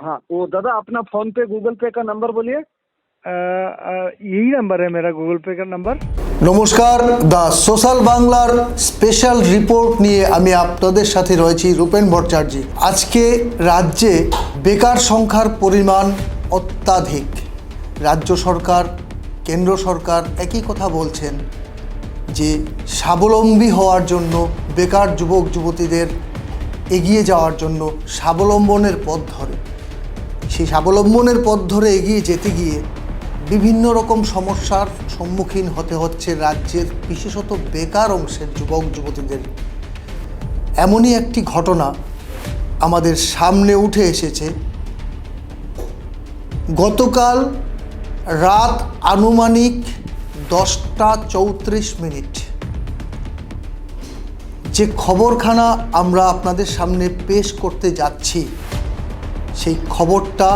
हाँ वो दादा अपना फोन पे गूगल पे का नंबर बोलिए अ, अ, यही नंबर है मेरा गूगल पे का नंबर নমস্কার দ্য সোশ্যাল বাংলার স্পেশাল রিপোর্ট নিয়ে আমি আপনাদের সাথে রয়েছি রূপেন ভট্টাচার্য আজকে রাজ্যে বেকার সংখ্যার পরিমাণ অত্যাধিক রাজ্য সরকার কেন্দ্র সরকার একই কথা বলছেন যে স্বাবলম্বী হওয়ার জন্য বেকার যুবক যুবতীদের এগিয়ে যাওয়ার জন্য স্বাবলম্বনের পথ ধরে সেই স্বাবলম্বনের পথ ধরে এগিয়ে যেতে গিয়ে বিভিন্ন রকম সমস্যার সম্মুখীন হতে হচ্ছে রাজ্যের বিশেষত বেকার অংশের যুবক, যুবতীদের। এমনই একটি ঘটনা আমাদের সামনে উঠে এসেছে। গতকাল রাত আনুমানিক দশটা চৌত্রিশ মিনিট। যে খবরখানা আমরা আপনাদের সামনে পেশ করতে যাচ্ছি সেই খবরটা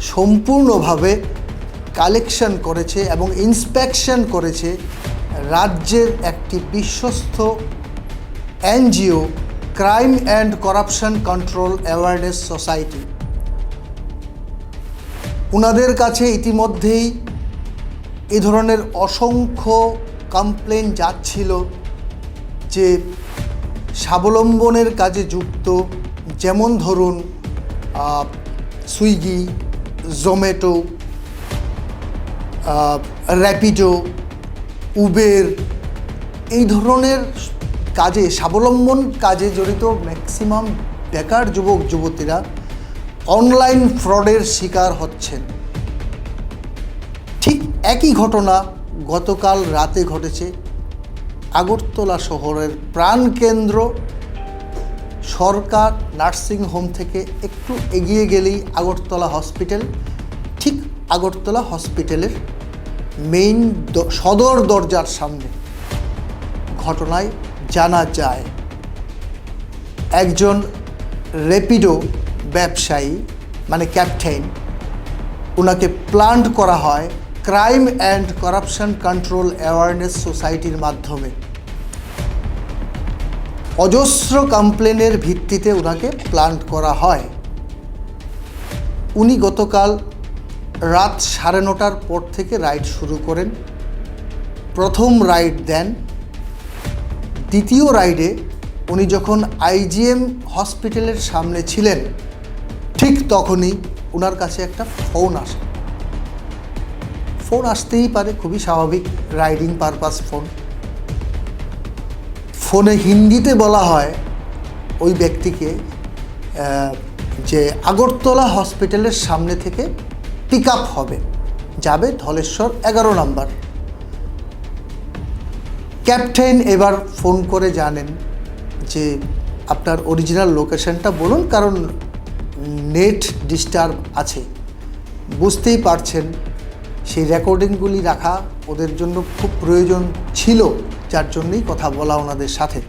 সম্পূর্ণভাবে কালেকশন করেছে এবং ইন্সপেকশন করেছে রাজ্যের একটি বিশ্বস্ত NGO, crime and corruption control awareness society. ওনাদের কাছে ইতিমধ্যেই এ ধরনের অসংখ্য কমপ্লেন যাচ্ছিল যে স্বাবলম্বনের কাজে যুক্ত, যেমন ধরুন সুইগি, জোম্যাটো র্যাপিডো, উবের, এই ধরনের কাজে, স্বাবলম্বন কাজে জড়িত ম্যাক্সিমাম বেকার যুবক, যুবতীরা অনলাইন ফ্রডের শিকার হচ্ছেন। ঠিক একই ঘটনা গতকাল রাতে ঘটেছে আগরতলা শহরের প্রাণকেন্দ্র সরকার নার্সিং হোম থেকে একটু এগিয়ে গেলেই আগরতলা হসপিটাল, ঠিক আগরতলা হসপিটালের মেইন সদর দরজার সামনে ঘটনায় জানা যায়, একজন রেপিডো ব্যবসায়ী মানে ক্যাপ্টেন ওনাকে প্লান্ট করা হয় crime and corruption control awareness সোসাইটির মাধ্যমে। অজস্র কমপ্লেনের ভিত্তিতে ওনাকে প্লান্ট করা হয়। উনি গতকাল রাত সাড়ে নটার পর থেকে রাইড শুরু করেন। প্রথম রাইড দেন। দ্বিতীয় রাইডে উনি যখন আইজিএম হসপিটালের সামনে ছিলেন, ঠিক তখনই ওনার কাছে একটা ফোন আসে। ফোন আসতেই পারে, খুবই স্বাভাবিক রাইডিং পারপাস ফোন ফোনে হিন্দিতে বলা হয় ওই ব্যক্তিকে যে আগরতলা হসপিটালের সামনে থেকে পিক আপ হবে, যাবে ধলেশ্বর এগারো নাম্বার। ক্যাপ্টেন এবার ফোন করে জানেন যে আপনার অরিজিনাল লোকেশনটা বলুন, কারণ নেট ডিস্টার্ব আছে। বুঝতেই পারছেন, সেই রেকর্ডিংগুলি রাখা ওদের জন্য খুব প্রয়োজন ছিল। যার জন্যই কথা বলা ওনাদের সাথে।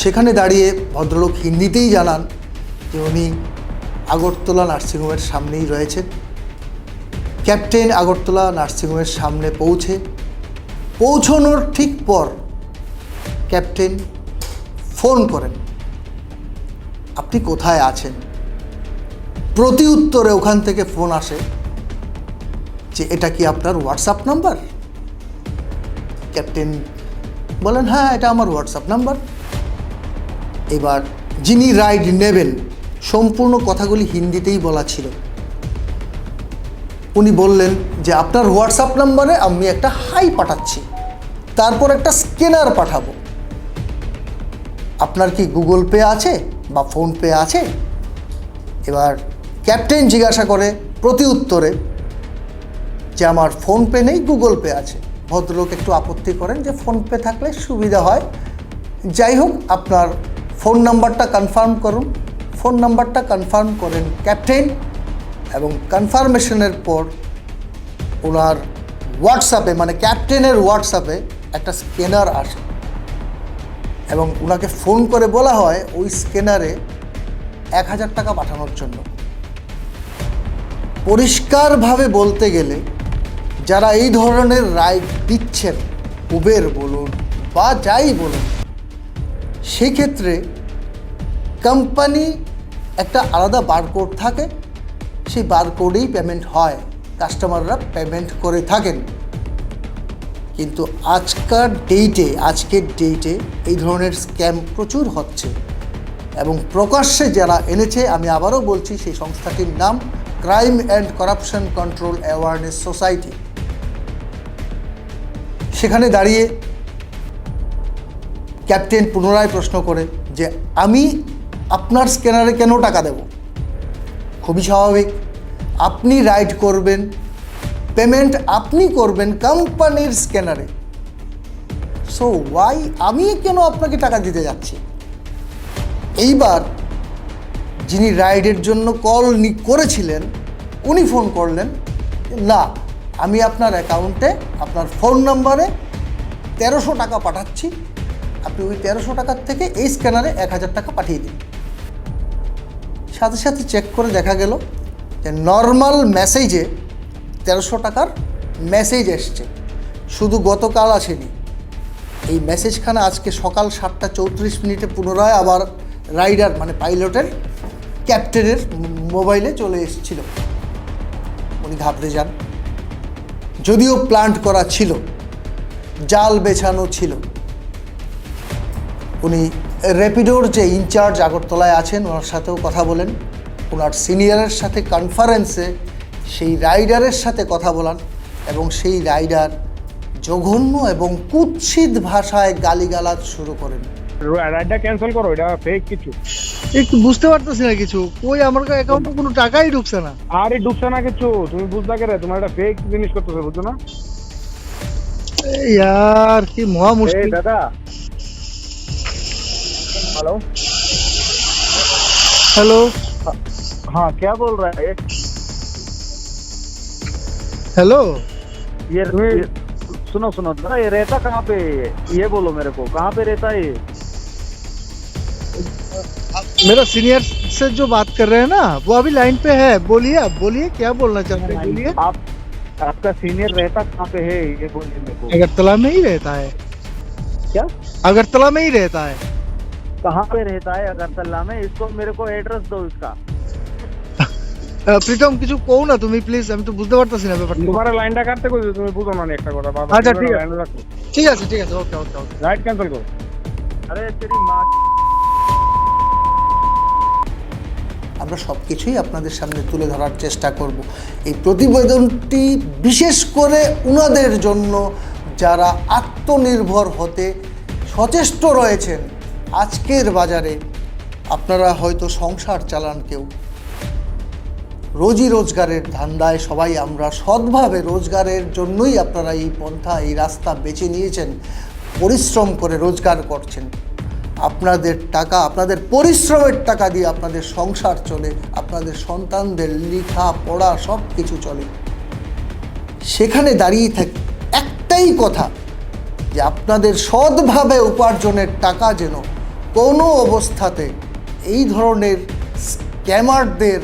সেখানে দাঁড়িয়ে ভদ্রলোক হিন্দিতেই জানান যে উনি আগরতলা নার্সিংহোমের সামনেই রয়েছেন। ক্যাপ্টেন আগরতলা নার্সিংহোমের সামনে পৌঁছে, পৌঁছানোর ঠিক পর ক্যাপ্টেন ফোন করেন, আপনি কোথায় আছেন? প্রতি উত্তরে ওখান থেকে ফোন আসে যে, এটা কি আপনার হোয়াটসঅ্যাপ নাম্বার? ক্যাপ্টেন বলেন হ্যাঁ এটা আমার হোয়াটসঅ্যাপ নাম্বার এবার যিনি রাইড নেবেন, সম্পূর্ণ কথাগুলি হিন্দিতেই বলা ছিল। উনি বললেন যে, আপনার হোয়াটসঅ্যাপ নাম্বারে আমি একটা হাই পাঠাচ্ছি, তারপর একটা স্ক্যানার পাঠাবো। আপনার কি গুগল পে আছে বা ফোনপে আছে? এবার ক্যাপ্টেন জিজ্ঞাসা করে প্রতি উত্তরে যে, আমার ফোনপে নেই গুগল পে আছে। ভদ্রলোক একটু আপত্তি করেন যে ফোনপে থাকলে সুবিধা হয়। যাই হোক, আপনার ফোন নাম্বারটা কনফার্ম করুন। ফোন নাম্বারটা কনফার্ম করেন ক্যাপ্টেন এবং কনফার্মেশনের পর ওনার হোয়াটসঅ্যাপে মানে ক্যাপ্টেনের হোয়াটসঅ্যাপে একটা স্ক্যানার আসে এবং ওনাকে ফোন করে বলা হয় ওই স্ক্যানারে এক হাজার টাকা পাঠানোর জন্য। পরিষ্কারভাবে বলতে গেলে যারা এই ধরনের রাইড দিচ্ছেন, উবের বলুন বা যাই বলুন, সেক্ষেত্রে কোম্পানি একটা আলাদা বারকোড থাকে। সেই বারকোডেই পেমেন্ট হয় কাস্টমাররা পেমেন্ট করে থাকেন। কিন্তু আজকার ডেটে আজকের ডেটে এই ধরনের স্ক্যাম প্রচুর হচ্ছে। এবং প্রকাশ্যে যারা এনেছে, আমি আবারও বলছি, সেই সংস্থাটির নাম crime and corruption control awareness society সেখানে দাঁড়িয়ে ক্যাপ্টেন পুনরায় প্রশ্ন করে যে, আমি আপনার স্ক্যানারে কেন টাকা দেব? খুবই স্বাভাবিক। আপনি রাইড করবেন, পেমেন্ট আপনি করবেন কোম্পানির স্ক্যানারে। সো ওয়াই আমি কেন আপনাকে টাকা দিতে যাচ্ছি? এইবার যিনি রাইডের জন্য কল করেছিলেন, উনি ফোন করলেন, না আমি আপনার অ্যাকাউন্টে আপনার ফোন নাম্বারে তেরোশো টাকা পাঠাচ্ছি। আপনি ওই তেরোশো টাকার থেকে এই স্ক্যানারে এক হাজার টাকা পাঠিয়ে দিন। সাথে সাথে চেক করে দেখা গেল যে নর্মাল মেসেজে তেরোশো টাকার মেসেজ এসছে। শুধু গতকাল আসেনি। এই মেসেজখানা আজকে সকাল সাতটা চৌত্রিশ মিনিটে পুনরায় আবার রাইডার মানে পাইলটের, ক্যাপ্টেনের মোবাইলে চলে এসেছিল। উনি ঘাবড়ে যান। যদিও প্লান্ট করা ছিল, জাল বেছানো ছিল। উনি র্যাপিডোর যে ইনচার্জ আগরতলায় আছেন, ওনার সাথেও কথা বলেন। ওনার সিনিয়রের সাথে কনফারেন্সে সেই রাইডারের সাথে কথা বলান এবং সেই রাইডার জঘন্য এবং কুৎসিত ভাষায় গালিগালাজ শুরু করেন। রাইডটা ক্যান্সেল করো, এটা ফেক কিছু। একটু বুঝতে পারতেছি না কিছু কই আমার অ্যাকাউন্টে কোনো টাকাই ঢুকছে না আরে ডুবছে না কিছু তুমি বুঝলা কে রে তোমার একটা ফেক জিনিস করতেছে বুঝছো না এই यार কি মহা ए মুশকিল दादा हेलो হ্যালো हाँ क्या बोल रहा है ये হ্যালো ये, ये सुनो सुनो दादा ये रहता कहाँ पे है? ये बोलो मेरे को कहाँ पे रहता है ये मेरा सीनियर से जो बात कर रहे हैं ना वो अभी लाइन पे है बोलिए आप बोलिए क्या बोलना चाहते हैं बोलिए आप आपका सीनियर रहता कहाँ पे है ये बोलिए मेरे को अगरतला में ही रहता है क्या अगरतला में ही रहता है कहाँ पे रहता है अगरतला में इसको मेरे को एड्रेस दो इसका আহ, প্রীতম কিছু কও না তুমি প্লিজ আমি তো বুঝতে পারতেছি না ব্যাপারটা তোমার লাইনটা কাটতে কইছো তুমি বুঝো না একটা কথা বাবা আচ্ছা, ঠিক আছে। লাইনে রাখো ঠিক আছে ঠিক আছে ওকে ওকে ওকে রাইড ক্যান্সেল করো अरे तेरी माँ আমরা সব কিছুই আপনাদের সামনে তুলে ধরার চেষ্টা করব। এই প্রতিবেদনটি বিশেষ করে উনাদের জন্য যারা আত্মনির্ভর হতে সচেষ্ট রয়েছেন আজকের বাজারে, আপনারা হয়তো সংসার চালান কেউ। রোজি রোজগারের ধান্দায় সবাই আমরা সৎভাবে রোজগারের জন্যই আপনারা এই পন্থা, এই রাস্তা বেছে নিয়েছেন, পরিশ্রম করে রোজগার করছেন। আপনাদের টাকা, আপনাদের পরিশ্রমের টাকা দিয়ে আপনাদের সংসার চলে, আপনাদের সন্তানদের লেখা পড়া সব কিছু চলে। সেখানে দাঁড়িয়ে থাকে, একটাই কথা, যে আপনাদের সৎভাবে উপার্জনের টাকা যেন কোনো অবস্থাতে এই ধরনের স্ক্যামারদের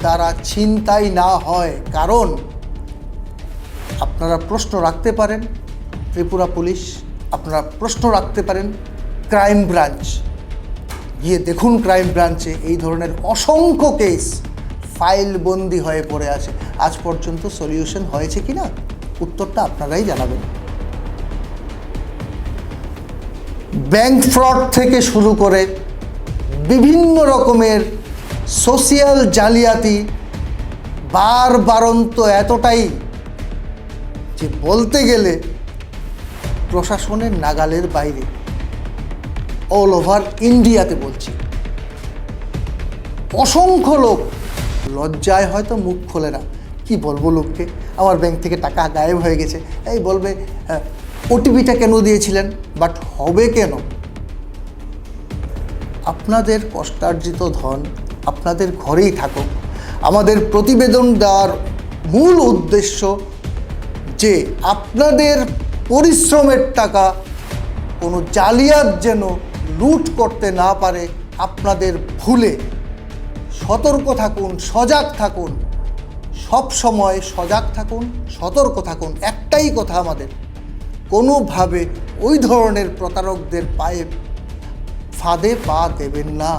দ্বারা ছিনতাই না হয়। কারণ, আপনারা প্রশ্ন রাখতে পারেন, ত্রিপুরা পুলিশ, আপনারা প্রশ্ন রাখতে পারেন ক্রাইম ব্রাঞ্চ। গিয়ে দেখুন ক্রাইম ব্রাঞ্চে এই ধরনের অসংখ্য কেস ফাইল বন্দি হয়ে পড়ে আছে। আজ পর্যন্ত সলিউশন হয়েছে কি না? উত্তরটা আপনারাই জানাবেন। ব্যাংক ফ্রড থেকে শুরু করে বিভিন্ন রকমের সোশিয়াল জালিয়াতি বার বারন্ত এতটাই যে বলতে গেলে প্রশাসনের নাগালের বাইরে। অল ওভার ইন্ডিয়াতে বলছি। অসংখ্য লোক। লজ্জায় হয়তো মুখ খোলে না। কি বলব লোককে? আমার ব্যাংক থেকে টাকা গায়েব হয়ে গেছে। এই বলবে ওটিপিটা কেন দিয়েছিলেন? বাট হবে কেন? আপনাদের কষ্টার্জিত ধন আপনাদের ঘরেই থাকুক। আমাদের প্রতিবেদন দেওয়ার মূল উদ্দেশ্য যে আপনাদের পরিশ্রমের টাকা কোনো জালিয়াত যেন লুট করতে না পারে আপনাদের ভুলে। সতর্ক থাকুন, সজাগ থাকুন। সব সময় সজাগ থাকুন, সতর্ক থাকুন, একটাই কথা আমাদের। কোনোভাবে ওই ধরনের প্রতারকদের পায়ে ফাঁদে পা দেবেন না।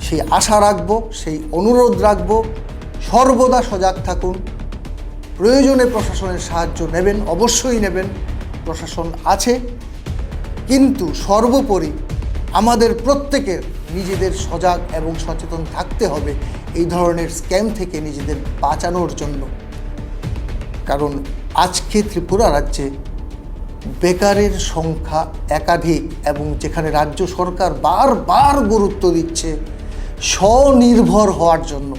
সেই আশা রাখব, সেই অনুরোধ রাখব, সর্বদা সজাগ থাকুন। প্রয়োজনে প্রশাসনের সাহায্য নেবেন, অবশ্যই নেবেন। প্রশাসন আছে কিন্তু সর্বোপরি আমাদের প্রত্যেকের নিজেদের সজাগ এবং সচেতন থাকতে হবে এই ধরনের স্ক্যাম থেকে নিজেদের বাঁচানোর জন্য। কারণ আজকে ত্রিপুরা রাজ্যে বেকারের সংখ্যা একাধিক এবং যেখানে রাজ্য সরকার বারবার গুরুত্ব দিচ্ছে স্বনির্ভর হওয়ার জন্য।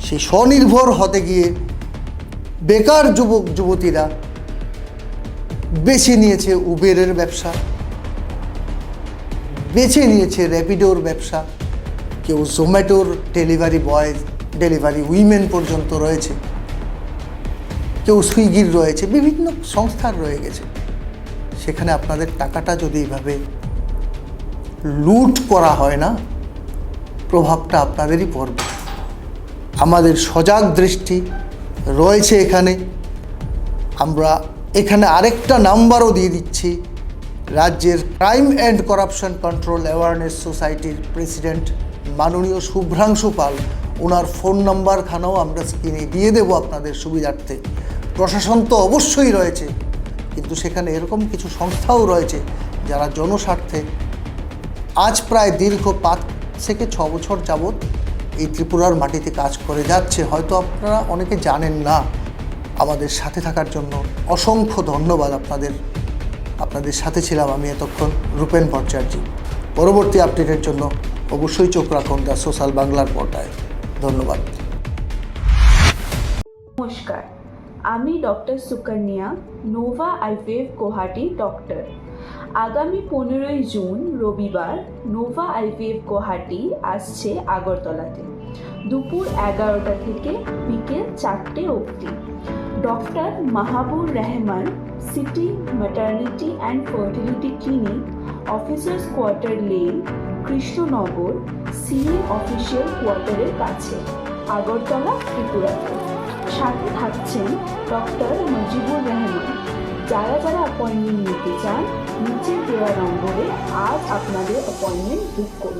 সেই স্বনির্ভর হতে গিয়ে বেকার যুবক, যুবতীরা বেছে নিয়েছে উবেরের ব্যবসা, বেছে নিয়েছে র্যাপিডোর ব্যবসা, কেউ জোম্যাটোর ডেলিভারি বয়, ডেলিভারি উইমেন পর্যন্ত রয়েছে, কেউ সুইগির রয়েছে, বিভিন্ন সংস্থার রয়ে গেছে। সেখানে আপনাদের টাকাটা যদি এইভাবে লুট করা হয় না, প্রভাবটা আপনাদেরই পড়বে। আমাদের সজাগ দৃষ্টি রয়েছে এখানে। আমরা এখানে আরেকটা নাম্বারও দিয়ে দিচ্ছি। রাজ্যের crime and corruption control awareness সোসাইটির প্রেসিডেন্ট মাননীয় শুভ্রাংশু পাল, ওনার ফোন নাম্বারখানাও আমরা স্ক্রিনে দিয়ে দেবো আপনাদের সুবিধার্থে। প্রশাসন তো অবশ্যই রয়েছে, কিন্তু সেখানে এরকম কিছু সংস্থাও রয়েছে যারা জনস্বার্থে আজ প্রায় দীর্ঘ পাঁচ থেকে ছ বছর যাবৎ এই ত্রিপুরার মাটিতে কাজ করে যাচ্ছে। হয়তো আপনারা অনেকে জানেন না। আমাদের সাথে থাকার জন্য অসংখ্য ধন্যবাদ আপনাদের। আপনাদের সাথে ছিলাম আমি এতক্ষণ রূপেন ভট্টাচার্য। পরবর্তী আপডেটের জন্য অবশ্যই চোখ রাখুন দ্য সোশ্যাল বাংলার পর্দায়। ধন্যবাদ। নমস্কার। আমি doctor Sukanya, Nova IVF Guwahati doctor. আগামী পনেরোই জুন, রবিবার, নোভা আইভিএফ গুয়াহাটি আসছে আগরতলাতে। দুপুর এগারোটা থেকে বিকেল চারটে অবধি। Doctor Mahabur Rahman, city maternity and fertility clinic officers quarter lane Krishnanagar, CA official কোয়ার্টারের কাছে, আগরতলা ত্রিপুরাতে সাথে থাকছেন ডক্টর মুজিবুর রহমান। যারা যারা অ্যাপয়েন্টমেন্ট নিতে চান নিচে দেওয়া নম্বরে আজ আপনাদের অ্যাপয়েন্টমেন্ট বুক করুন।